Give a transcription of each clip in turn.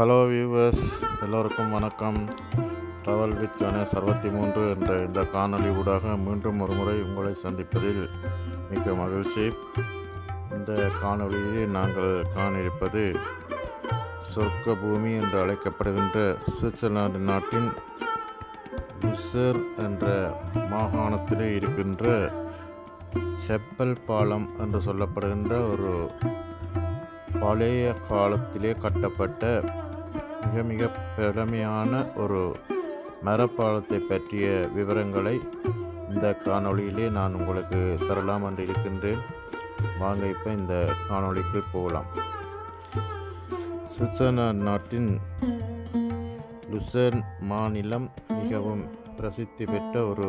எல்லோருக்கும் வணக்கம். Travel with Ganesh அறுபத்தி மூன்று என்ற இந்த காணொளி ஊடாக மீண்டும் ஒரு முறை உங்களை சந்திப்பதில் மிக்க மகிழ்ச்சி. இந்த காணொலியில் நாங்கள் காணிருப்பது சொர்க்க பூமி என்று அழைக்கப்படுகின்ற சுவிட்சர்லாந்து நாட்டின் லுசர் என்ற மாகாணத்திலே இருக்கின்ற செப்பல் பாலம் என்று சொல்லப்படுகின்ற ஒரு பழைய காலத்திலே கட்டப்பட்ட மிக மிக பழமையான ஒரு மரப்பாலத்தை பற்றிய விவரங்களை இந்த காணொளியிலே நான் உங்களுக்கு தரலாம் என்று இருக்கின்றேன். வாங்க இப்போ இந்த காணொளிக்கு போகலாம். சுவிட்சர்லாந்து நாட்டின் லுசர்ன் மாநிலம் மிகவும் பிரசித்தி பெற்ற ஒரு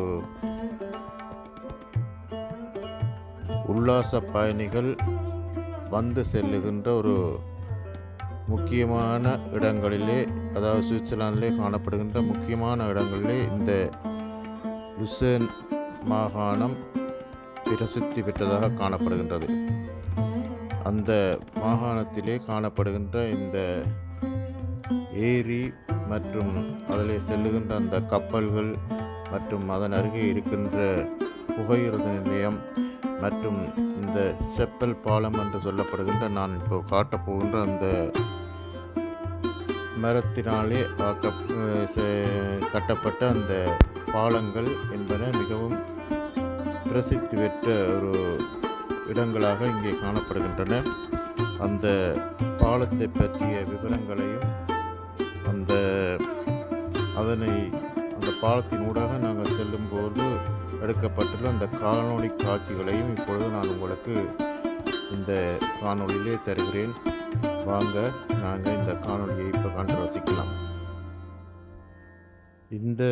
உல்லாச பயணிகள் வந்து செல்லுகின்ற ஒரு முக்கியமான இடங்களிலே அதாவது சுவிட்சர்லாந்திலே காணப்படுகின்ற முக்கியமான இடங்களிலே இந்த லுசேன் மாகாணம் பிரசித்தி பெற்றதாக காணப்படுகின்றது. அந்த மாகாணத்திலே காணப்படுகின்ற இந்த ஏரி மற்றும் அதில் செல்லுகின்ற அந்த கப்பல்கள் மற்றும் அதன் அருகே இருக்கின்ற புகையிரத நிலையம் மற்றும் இந்த செப்பல் பாலம் என்று சொல்லப்படுகின்ற நான் இப்போ காட்டப்போகின்ற அந்த மரத்தினாலே செ- கட்டப்பட்ட அந்த பாலங்கள் என்பன மிகவும் பிரசித்தி பெற்ற ஒரு இடங்களாக இங்கே காணப்படுகின்றன. அந்த பாலத்தை பற்றிய விவரங்களையும் அந்த அதனை அந்த பாலத்தின் ஊடாக நாங்கள் செல்லும்போது எடுக்கப்பட்டுள்ள அந்த காலநொடி காட்சிகளையும் இப்பொழுது நான் உங்களுக்கு இந்த காணொளியிலே தருகிறேன். வாங்க நாங்கள் இந்த காணொளியை இப்போ கண்டு ரசிக்கலாம். இந்த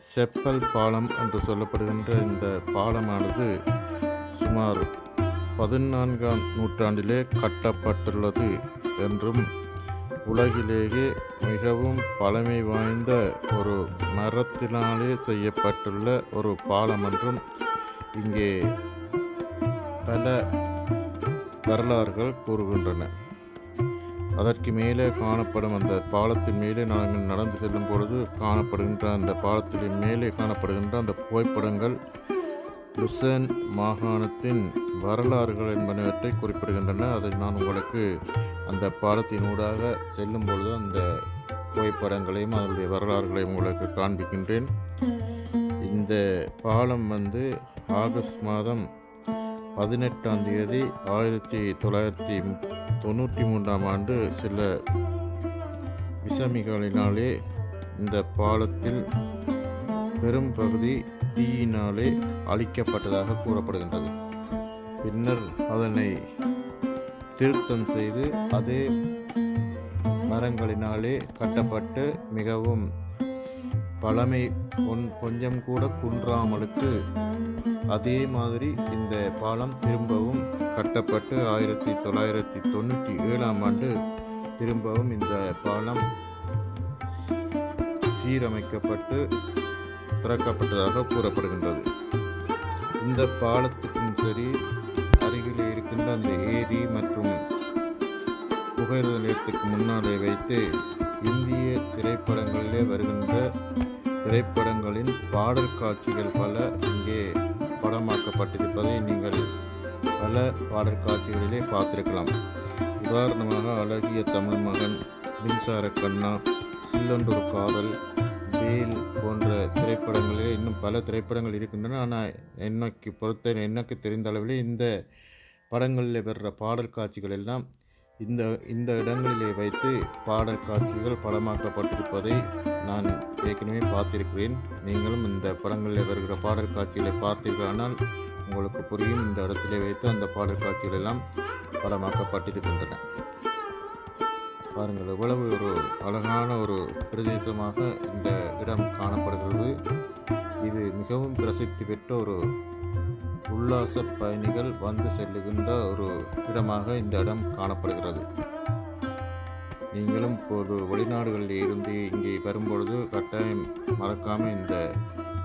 செப்பல் பாலம் என்று சொல்லப்படுகின்ற இந்த பாலமானது சுமார் பதினான்காம் நூற்றாண்டிலே கட்டப்பட்டுள்ளது என்றும் உலகிலேயே மிகவும் பழமை வாய்ந்த ஒரு மரத்தினாலே செய்யப்பட்டுள்ள ஒரு பாலம் என்றும் இங்கே பல வரலாறுகள் கூறுகின்றன. அதற்கு மேலே காணப்படும் அந்த பாலத்தின் மேலே நாங்கள் நடந்து செல்லும் பொழுது காணப்படுகின்ற அந்த பாலத்தின் மேலே காணப்படுகின்ற அந்த புகைப்படங்கள் லுசன் மாகாணத்தின் வரலாறுகள் என்பனவற்றை குறிப்பிடுகின்றன. அதை நான் உங்களுக்கு அந்த பாலத்தினூடாக செல்லும் பொழுது அந்த புகைப்படங்களையும் அதனுடைய வரலாறுகளையும் உங்களுக்கு காண்பிக்கின்றேன். இந்த பாலம் வந்து ஆகஸ்ட் மாதம் பதினெட்டாம் தேதி ஆயிரத்தி தொள்ளாயிரத்தி தொண்ணூற்றி மூன்றாம் ஆண்டு சில விசமிகளினாலே இந்த பாலத்தில் பெரும் பகுதி தீயினாலே அழிக்கப்பட்டதாக கூறப்படுகின்றது. பின்னர் அதனை திருத்தம் செய்து அதே மரங்களினாலே கட்டப்பட்டு மிகவும் பழமை ஒன் கொஞ்சம் கூட குன்றாமலுக்கு அதே மாதிரி இந்த பாலம் திரும்பவும் கட்டப்பட்டு ஆயிரத்தி தொள்ளாயிரத்தி தொண்ணூற்றி ஏழாம் ஆண்டு திரும்பவும் இந்த பாலம் சீரமைக்கப்பட்டு திறக்கப்பட்டதாக கூறப்படுகின்றது. இந்த பாலத்துக்கும் சரி அருகிலே இருக்கின்ற அந்த ஏரி மற்றும் புகையிரத நிலையத்துக்கு முன்னாலே வைத்து இந்திய திரைப்படங்களிலே வருகின்ற திரைப்படங்களின் பாடல் காட்சிகள் பல இங்கே படமாக்கப்பட்டிருப்பதை நீங்கள் பல பாடல் காட்சிகளிலே பார்த்திருக்கலாம். உதாரணமாக அழகிய தமிழ் மகன் மின்சார கண்ணா சில்லண்டூர் காதல் வெயில் போன்ற திரைப்படங்களில் இன்னும் பல திரைப்படங்கள் இருக்கின்றன. ஆனால் எனக்கு பொறுத்த எனக்கு தெரிந்த அளவில் இந்த படங்களில் வர்ற பாடல் காட்சிகள் எல்லாம் இந்த இந்த இடங்களிலே வைத்து பாடல் காட்சிகள் படமாக்கப்பட்டிருப்பதை நான் ஏற்கனவே பார்த்திருக்கிறேன். நீங்களும் இந்த படங்களில் வருகிற பாடல் காட்சிகளை பார்த்தீர்களானால் உங்களுக்கு புரியும். இந்த இடத்திலே வைத்து அந்த பாடல் காட்சிகள் எல்லாம் படமாக்கப்பட்டிருக்கின்றன. பாருங்கள் எவ்வளவு ஒரு அழகான ஒரு பிரதேசமாக இந்த இடம் காணப்படுகிறது. இது மிகவும் பிரசித்தி பெற்ற ஒரு உல்லாச பயணிகள் வந்து செல்லுகின்ற ஒரு இடமாக இந்த இடம் காணப்படுகிறது. நீங்களும் இப்போது வெளிநாடுகளில் இருந்து இங்கே வரும்பொழுது கட்டாயம் மறக்காமல் இந்த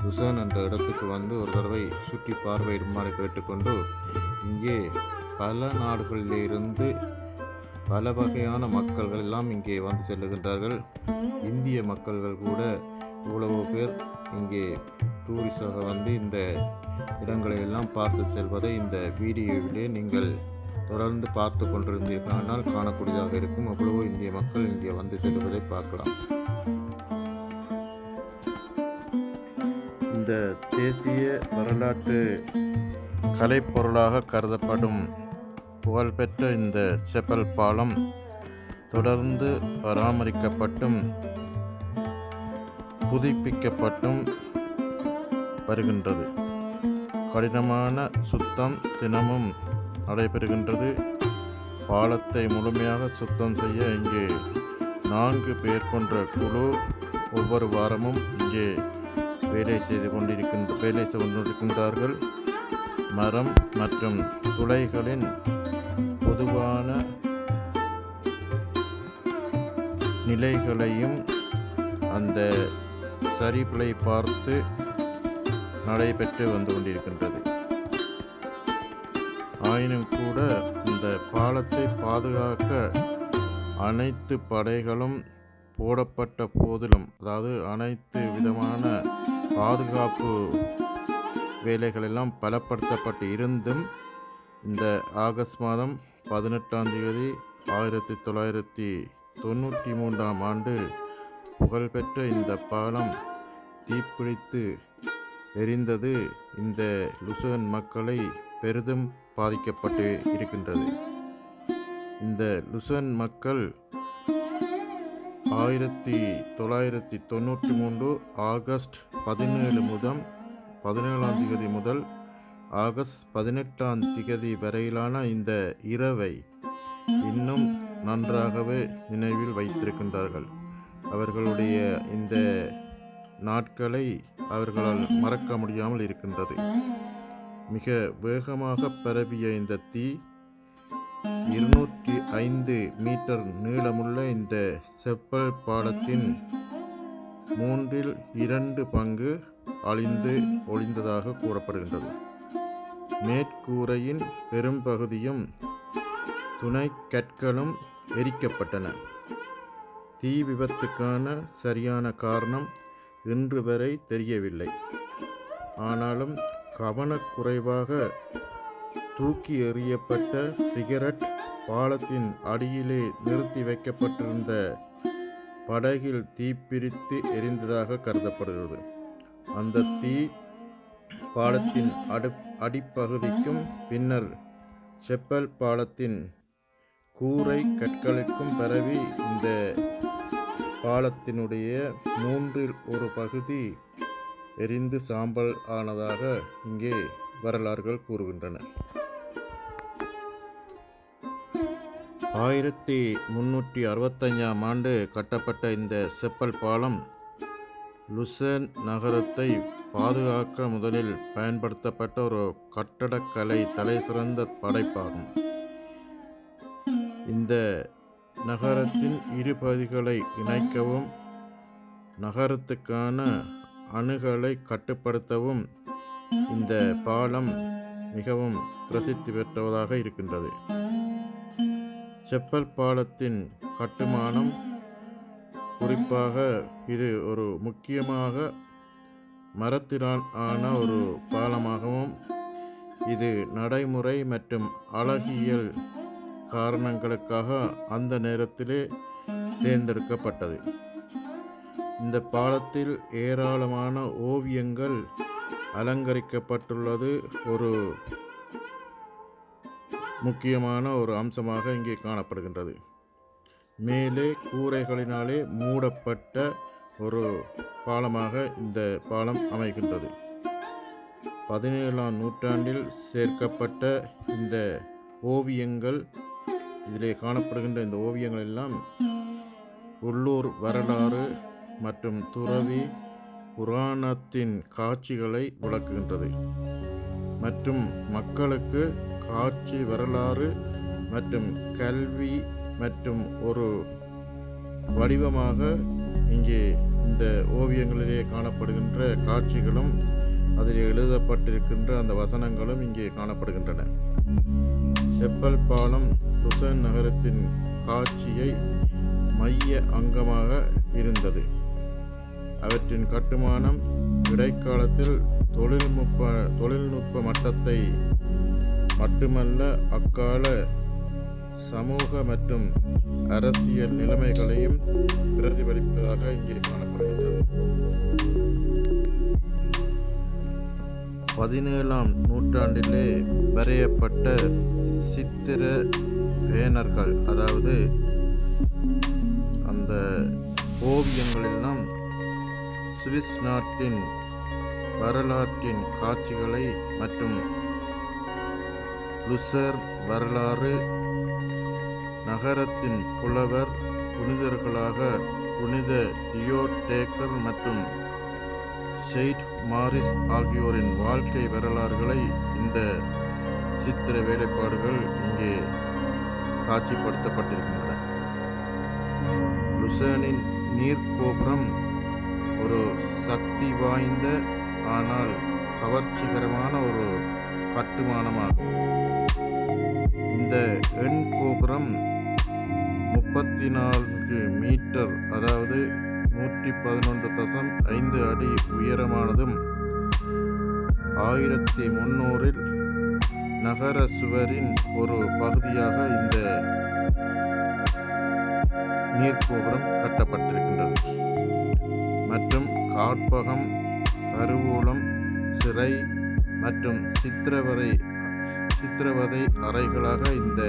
லுசன் என்ற இடத்துக்கு வந்து ஒரு தடவை சுற்றி பார்வையிடுமாறு கேட்டுக்கொண்டு இங்கே பல நாடுகளிலிருந்து பல வகையான மக்கள்கள் எல்லாம் இங்கே வந்து செல்லுகின்றார்கள். இந்திய மக்கள்கள் கூட இவ்வளவு பேர் இங்கே டூரிஸ்டாக வந்து இந்த இடங்களை எல்லாம் பார்த்து செல்வதை இந்த வீடியோவிலே நீங்கள் தொடர்ந்து பார்த்து கொண்டிருந்தீர்களானால் காணக்கூடியதாக இருக்கும் அவ்வளவோ இந்திய மக்கள் இங்கே வந்து செல்வதை பார்க்கலாம். இந்த தேசிய வரலாற்று கலைப்பொருளாக கருதப்படும் புகழ்பெற்ற இந்த செப்பல் பாலம் தொடர்ந்து பராமரிக்கப்பட்டும் புதுப்பிக்கப்பட்டும் வருகின்றது. கடினமான சுத்தம் தினமும் நடைபெறுகின்றது. பாலத்தை முழுமையாக சுத்தம் செய்ய இங்கே நான்கு பேர் கொண்ட குழு ஒவ்வொரு வாரமும் இங்கே வேலை செய்து கொண்டிருக்கின்ற வேலை செய்து கொண்டிருக்கின்றார்கள். மரம் மற்றும் துளைகளின் பொதுவான நிலைகளையும் அந்த சரிபிளை பார்த்து நடைபெற்று வந்து கொண்டிருக்கின்றது. ஆயினும் கூட இந்த பாலத்தை பாதுகாக்க அனைத்து படைகளும் போடப்பட்ட போதிலும் அதாவது அனைத்து விதமான பாதுகாப்பு வேலைகள் எல்லாம் பலப்படுத்தப்பட்டு இருந்தும் இந்த ஆகஸ்ட் மாதம் பதினெட்டாம் தேதி ஆயிரத்தி தொள்ளாயிரத்தி தொண்ணூற்றி மூன்றாம் ஆண்டு புகழ்பெற்ற இந்த பாலம் தீப்பிடித்து எரிந்தது இந்த லுசன் மக்களை பெரிதும் பாதிக்கப்பட்டு இருக்கின்றது. இந்த லுசன் மக்கள் ஆயிரத்தி தொள்ளாயிரத்தி தொண்ணூற்றி மூன்று ஆகஸ்ட் பதினேழு முதல் பதினேழாம் திகதி முதல் ஆகஸ்ட் பதினெட்டாம் திகதி வரையிலான இந்த இரவை இன்னும் நன்றாகவே நினைவில் வைத்திருக்கின்றார்கள். அவர்களுடைய இந்த நாட்களை அவர்களால் மறக்க முடியாமல் இருக்கின்றது. மிக வேகமாக பரவிய இந்த தீ இருநூற்றி ஐந்து மீட்டர் நீளமுள்ள இந்த செப்பல் பாலத்தின் மூன்றில் இரண்டு பங்கு அழிந்து ஒளிந்ததாக கூறப்படுகின்றது. மேற்கூரையின் பெரும்பகுதியும் துணை கற்களும் எரிக்கப்பட்டன. தீ விபத்துக்கான சரியான காரணம் இன்று வரை தெரியவில்லை. ஆனாலும் கவனக்குறைவாக தூக்கி எறியப்பட்ட சிகரெட் பாலத்தின் அடியிலே நிறுத்தி வைக்கப்பட்டிருந்த படகில் தீப்பிரித்து எரிந்ததாக கருதப்படுகிறது. அந்த தீ பாலத்தின் அடு அடிப்பகுதிக்கும் பின்னர் செப்பல் பாலத்தின் கூரை கற்களுக்கும் பரவி இந்த பாலத்தினுடைய மூன்றில் ஒரு பகுதி எரிந்து சாம்பல் ஆனதாக இங்கே வரலாறுகள் கூறுகின்றன. ஆயிரத்தி முன்னூற்றி அறுபத்தஞ்சாம் ஆண்டு கட்டப்பட்ட இந்த செப்பல் பாலம் லுசன் நகரத்தை பாதுகாக்க முதலில் பயன்படுத்தப்பட்ட ஒரு கட்டடக்கலை தலைசிறந்த படைப்பாகும். இந்த நகரத்தின் இரு பகுதிகளை இணைக்கவும் நகரத்துக்கான அணுகலை கட்டுப்படுத்தவும் இந்த பாலம் மிகவும் பிரசித்தி பெற்றதாக இருக்கின்றது. செப்பல் பாலத்தின் கட்டுமானம் குறிப்பாக இது ஒரு முக்கியமாக மரத்தினால் ஆன ஒரு பாலமாகவும் இது நடைமுறை மற்றும் அழகியல் காரணங்களுக்காக அந்த நேரத்திலே தேர்ந்தெடுக்கப்பட்டது. இந்த பாலத்தில் ஏராளமான ஓவியங்கள் அலங்கரிக்கப்பட்டுள்ளது. ஒரு முக்கியமான ஒரு அம்சமாக இங்கே காணப்படுகின்றது. மேலே கூரைகளினாலே மூடப்பட்ட ஒரு பாலமாக இந்த பாலம் அமைகின்றது. பதினேழாம் நூற்றாண்டில் சேர்க்கப்பட்ட இந்த ஓவியங்கள் இதிலே காணப்படுகின்ற இந்த ஓவியங்கள் எல்லாம் உள்ளூர் வரலாறு மற்றும் துறவி புராணத்தின் காட்சிகளை விளக்குகின்றது. மற்றும் மக்களுக்கு காட்சி வரலாறு மற்றும் கல்வி மற்றும் ஒரு வடிவமாக இங்கே இந்த ஓவியங்களிலே காணப்படுகின்ற காட்சிகளும் அதில் எழுதப்பட்டிருக்கின்ற அந்த வசனங்களும் இங்கே காணப்படுகின்றன. செப்பல் பாலம் லுசன் நகரத்தின் காட்சியை மைய அங்கமாக இருந்தது. அவற்றின் கட்டுமானம் இடைக்காலத்தில் தொழில்நுட்ப தொழில்நுட்ப மட்டத்தை மட்டுமல்ல அக்கால சமூக மற்றும் அரசியல் நிலைமைகளையும் பிரதிபலிப்பதாக இங்கே காணப்படுகிறது பதினேழாம் நூற்றாண்டிலே வரையப்பட்ட சித்திர பேனர்கள் அதாவது அந்த ஓவியங்களெல்லாம் சுவிஸ் நாட்டின் வரலாற்றின் காட்சிகளை மற்றும் லுசர் வரலாறு நகரத்தின் புலவர் புனிதர்களாக புனித தியோடேக்கர் மற்றும் செயிட் மாரிஸ் ஆகியோரின் வாழ்க்கை வரலாறுகளை இந்த சித்திர வேலைப்பாடுகள் இங்கே காட்சிப்படுத்தப்பட்டிருக்கின்றன. லுசனின் நீர்க்கோபுரம் ஒரு சக்தி வாய்ந்த ஆனால் கவர்ச்சிகரமான ஒரு கட்டுமானமாகும். இந்த எண் கோபுரம் முப்பத்தி நான்கு மீட்டர் அதாவது நூற்றி பதினொன்று தசம் ஐந்து அடி உயரமானதும் ஆயிரத்தி முன்னூறில் நகர சுவரின் ஒரு பகுதியாக இந்த நீர்க்கோபுரம் கட்டப்பட்டிருக்கின்றது. மற்றும் காட்பகம் கருவூலம் சிறை மற்றும் சித்திரவரை சித்திரவதை அறைகளாக இந்த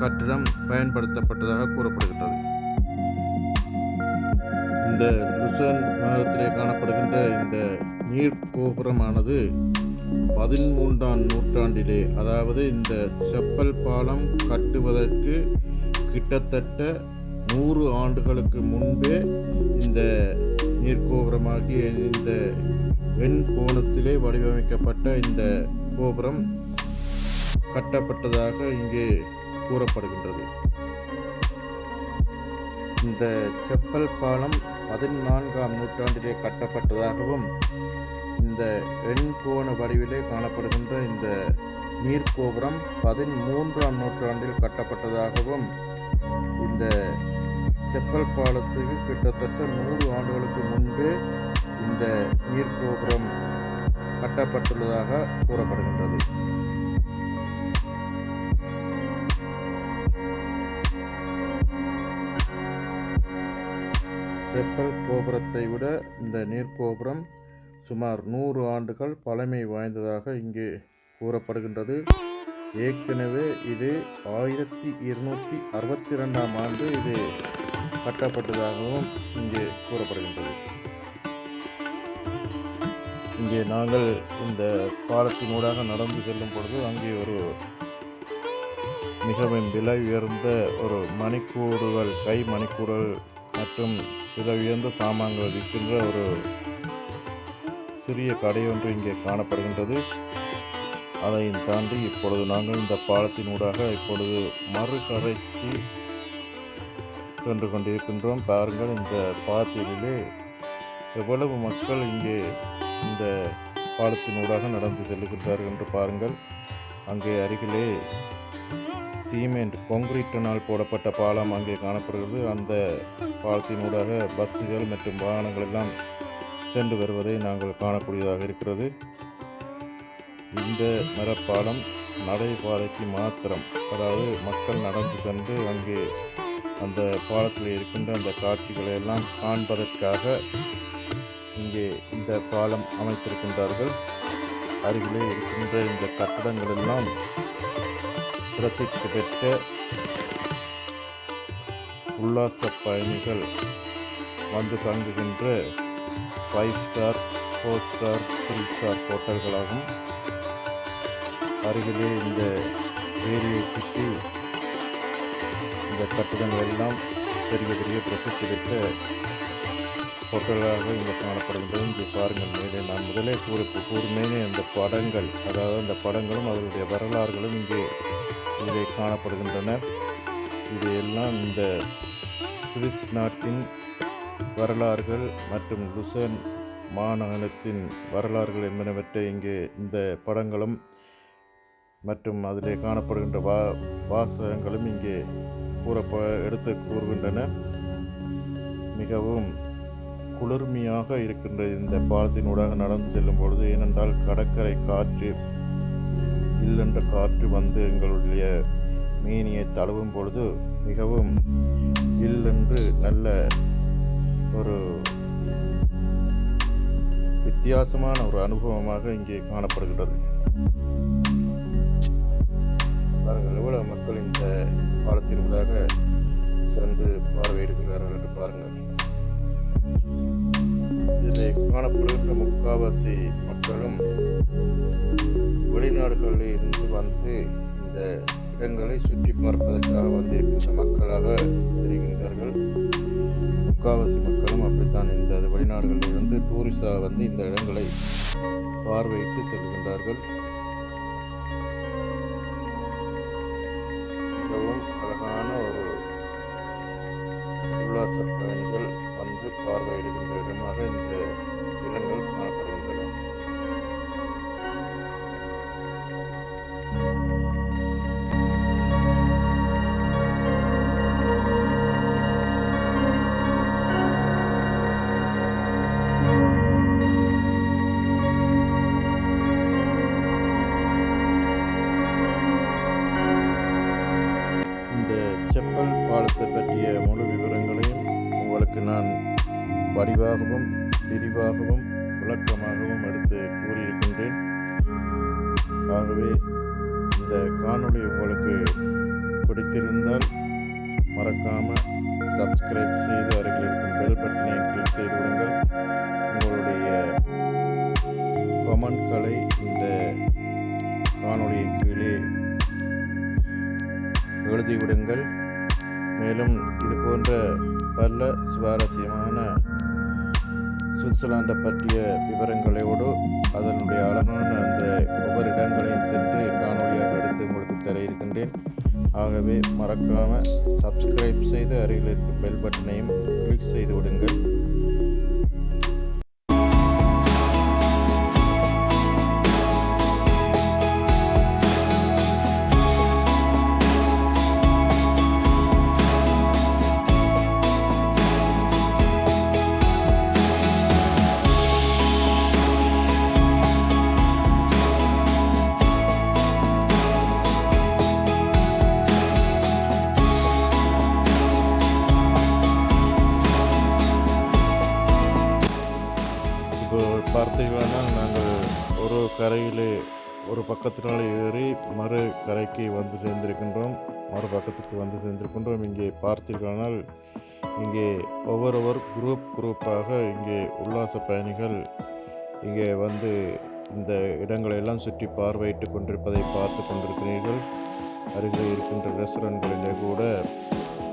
கட்டிடம் பயன்படுத்தப்பட்டதாக கூறப்படுகின்றது. இந்த லுசன் நகரத்திலே காணப்படுகின்ற இந்த நீர் கோபுரமானது பதிமூன்றாம் நூற்றாண்டிலே அதாவது இந்த செப்பல் பாலம் கட்டுவதற்கு கிட்டத்தட்ட நூறு ஆண்டுகளுக்கு முன்பே இந்த நீர்க்கோபுரமாகிய இந்த வெண் கோணத்திலே வடிவமைக்கப்பட்ட இந்த கோபுரம் கட்டப்பட்டதாக இங்கே கூறப்படுகின்றது. இந்த செப்பல் பாலம் பதினான்காம் நூற்றாண்டிலே கட்டப்பட்டதாகவும் இந்த எண்கோண வடிவிலே காணப்படுகின்ற இந்த நீர்கோபுரம் பதிமூன்றாம் நூற்றாண்டில் கட்டப்பட்டதாகவும் இந்த செப்பல் பாலத்துக்கு கிட்டத்தட்ட நூறு ஆண்டுகளுக்கு முன்பே இந்த நீர்கோபுரம் கட்டப்பட்டுள்ளதாக கூறப்படுகின்றது. செப்பல் கோபுரத்தை விட இந்த நீர்க்கோபுரம் சுமார் நூறு ஆண்டுகள் பழமை வாய்ந்ததாக இங்கே கூறப்படுகின்றது. ஏற்கனவே இது ஆயிரத்தி இருநூற்றி அறுபத்தி ரெண்டாம் ஆண்டு இது கட்டப்பட்டதாகவும் இங்கே கூறப்படுகின்றது. இங்கே நாங்கள் இந்த பாலத்தினூடாக நடந்து செல்லும் பொழுது அங்கே ஒரு மிகவும் விலை உயர்ந்த ஒரு மணிக்கூடுகள் கை மணிக்கூடுகள் மற்றும் விலை உயர்ந்த சாமான்கள் விற்கின்ற ஒரு சிறிய கடை ஒன்று இங்கே காணப்படுகின்றது. அதையும் தாண்டி இப்பொழுது நாங்கள் இந்த பாலத்தினூடாக இப்பொழுது மறுகரைக்கு சென்று கொண்டிருக்கின்றோம். பாருங்கள் இந்த பாலத்திலே எவ்வளவு மக்கள் இங்கே இந்த பாலத்தினூடாக நடந்து செல்லுகின்றார்கள் என்று பாருங்கள். அங்கே அருகிலே சீமெண்ட் கொங்கிரீட்டினால் போடப்பட்ட பாலம் அங்கே காணப்படுகிறது. அந்த பாலத்தினூடாக பஸ்ஸுகள் மற்றும் வாகனங்கள் எல்லாம் சென்று வருவதை நாங்கள் காணக்கூடியதாக இருக்கிறது. இந்த மரப்பாலம் நடைபாதைக்கு மாத்திரம் அதாவது மக்கள் நடந்து சென்று அங்கே அந்த பாலத்தில் இருக்கின்ற அந்த காட்சிகளை எல்லாம் காண்பதற்காக இங்கே இந்த பாலம் அமைத்திருக்கின்றார்கள். அருகிலே இருக்கின்ற இந்த கட்டடங்கள் எல்லாம் பிரசித்தி பெற்ற உல்லாச பயணிகள் வந்து தங்குகின்ற five star four star three star ஹோட்டல்களாகும். அருகிலே இந்த ஏரியை சுற்றி இந்த கட்டிடங்கள் எல்லாம் பெரிய பெரிய பிரசித்தி பெற்ற பொருட்களாக இங்கே காணப்படுகின்றது இங்கே பாருங்கள். மேலே நான் முதலே கூறி கூறுமேனே இந்த படங்கள் அதாவது அந்த படங்களும் அதனுடைய வரலாறுகளும் இங்கே இதிலே காணப்படுகின்றன. இது எல்லாம் இந்த சுவிஸ் நாட்டின் வரலாறுகள் மற்றும் லுசன் மாநகரத்தின் வரலாறுகள் என்பனவற்றை இங்கே இந்த படங்களும் மற்றும் அதிலே காணப்படுகின்ற வா வாசகங்களும் இங்கே கூறப்ப எடுத்து கூறுகின்றன. மிகவும் குளிர்மையாக இருக்கின்ற இந்த பாலத்தினூடாக நடந்து செல்லும் பொழுது ஏனென்றால் கடற்கரை காற்று இல்லென்ற காற்று வந்து எங்களுடைய மீனியை தழுவும் பொழுது மிகவும் இல்லென்று நல்ல ஒரு வித்தியாசமான ஒரு அனுபவமாக இங்கே காணப்படுகின்றது. பார்வையிட்டு செல்கின்றார்கள். மிகவும் அழகான ஒரு உல்லாச பயணிகள் வந்து பார்வையிடுகின்ற இடமாக இந்த இடங்கள் காணப்படும் தர ஆகவே மறக்காமல் சப்ஸ்கிரைப் செய்து அருகில் இருக்கும் பெல் பட்டனையும் கிளிக் செய்து விடுங்கள். பக்கத்துக்கு வந்து சேர்ந்திருக்கின்றோம் இங்கே பார்த்தீர்களானால் இங்கே ஒவ்வொருவர் குரூப் குரூப்பாக இங்கே உல்லாச பயணிகள் இங்கே வந்து இந்த இடங்களை எல்லாம் சுற்றி பார்வையிட்டு கொண்டிருப்பதை பார்த்து கொண்டிருக்கிறீர்கள். அருகில் இருக்கின்ற ரெஸ்டாரண்ட்களிலே கூட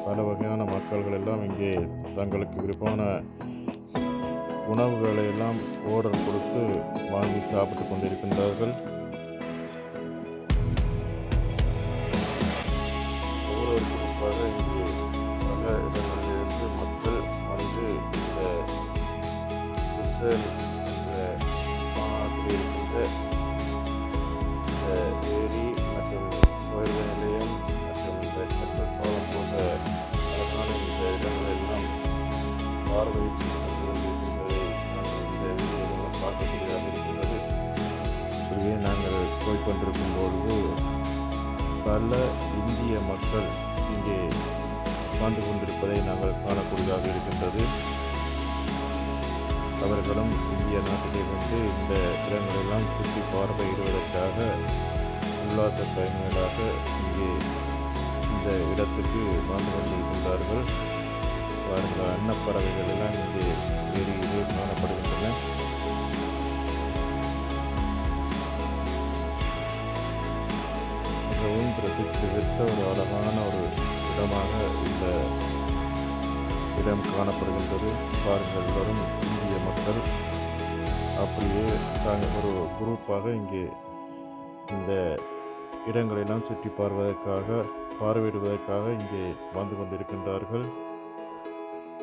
பல வகையான மக்கள்கள் எல்லாம் இங்கே தங்களுக்கு விருப்பமான உணவுகளை எல்லாம் ஓர்டர் கொடுத்து வாங்கி சாப்பிட்டு கொண்டிருக்கின்றார்கள். கொண்டிருக்கும் பொழுது பல இந்திய மக்கள் இங்கே வாழ்ந்து கொண்டிருப்பதை நாங்கள் காணக்கூடியதாக இருக்கின்றது. அவர்களும் இந்திய நாட்டிலே வந்து இந்த இடங்களெல்லாம் சுற்றி பார்வையிடுவதற்காக உல்லாச பயணிகளாக இங்கே இந்த இடத்துக்கு வாழ்ந்து கொண்டிருக்கின்றார்கள். பாருங்கள் அன்னப்பறவைகள் எல்லாம் இங்கே ஏரியிலே காணப்படுகின்றன. பிரசித்தி பெற்ற ஒரு அழகான ஒரு இடமாக இந்த இடம் காணப்படுகின்றது. பாருங்கள் வரும் இந்திய மக்கள். அப்படியே நாங்கள் ஒரு குரூப்பாக இங்கே இந்த இடங்களெல்லாம் சுற்றி பார்வதற்காக பார்வையிடுவதற்காக இங்கே வந்து கொண்டிருக்கின்றார்கள்.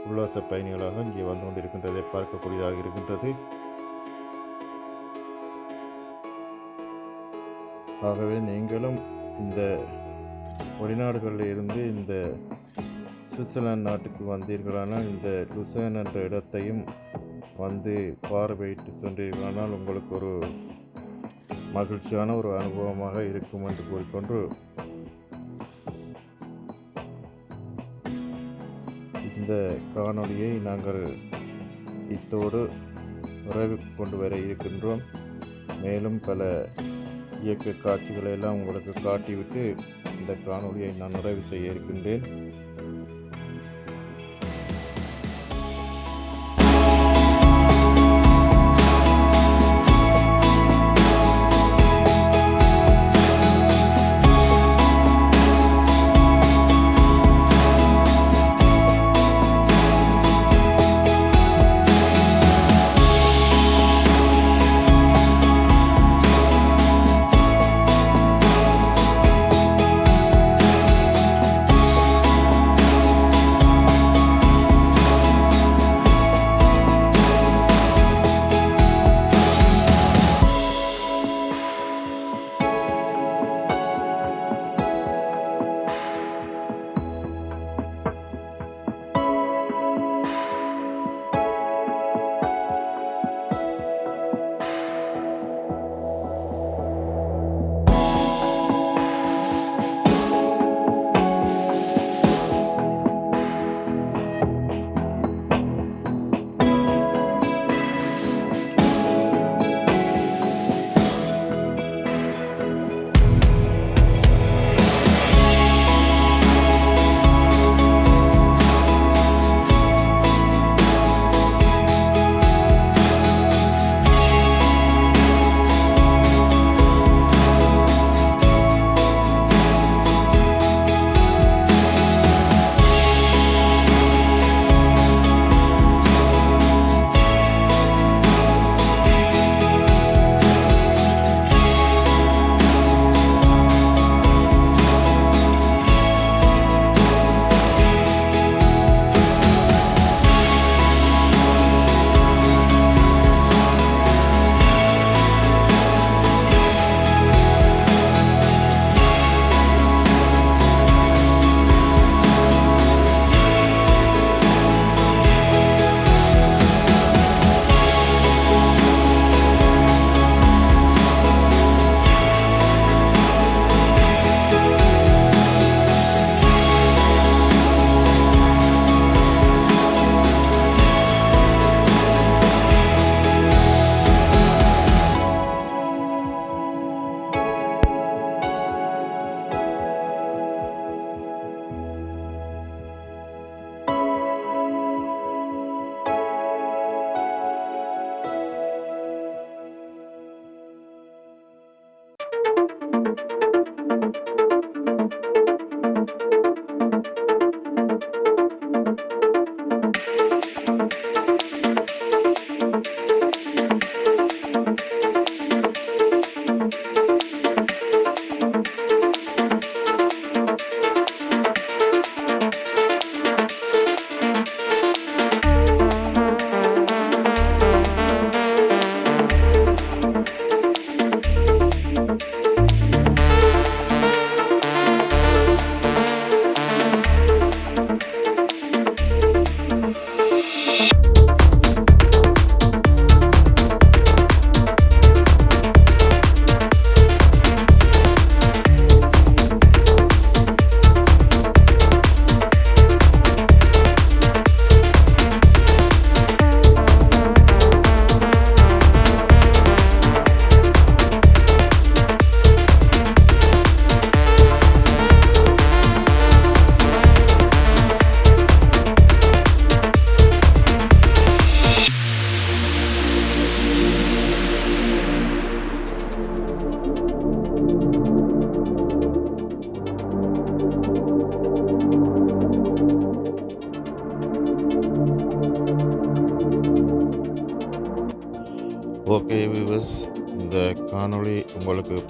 உல்லாச பயணிகளாக இங்கே வந்து கொண்டிருக்கின்றதை பார்க்கக்கூடியதாக இருக்கின்றது. ஆகவே நீங்களும் இந்த வெளிநாடுகளில் இருந்து இந்த சுவிட்சர்லாந்து நாட்டுக்கு வந்தீர்களானால் இந்த லுசேன் என்ற இடத்தையும் வந்து பார்வையிட்டு சென்றீர்களானால் உங்களுக்கு ஒரு மகிழ்ச்சியான ஒரு அனுபவமாக இருக்கும் என்று கூறிக்கொண்டு இந்த காணொளியை நாங்கள் இத்தோடு உறவுக்கு கொண்டு வர இருக்கின்றோம். மேலும் பல இயக்க காட்சிகளை எல்லாம் உங்களுக்கு காட்டிவிட்டு இந்த காணொளியை நான் நிறைவு செய்ய இருக்கின்றேன்.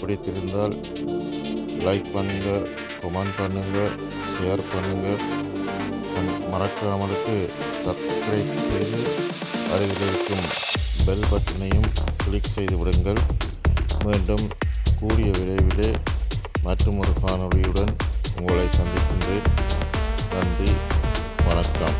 பிடித்திருந்தால் லைக் பண்ணுங்கள் கமெண்ட் பண்ணுங்கள் ஷேர் பண்ணுங்கள் மறக்காமலுக்கு சப்ஸ்கிரைப் செய்து அருகில் இருக்கும் பெல் பட்டனையும் கிளிக் செய்து விடுங்கள். மீண்டும் கூடிய விரைவிலே ஒரு காணொளியுடன் உங்களை சந்திக்கின்றேன். நன்றி வணக்கம்.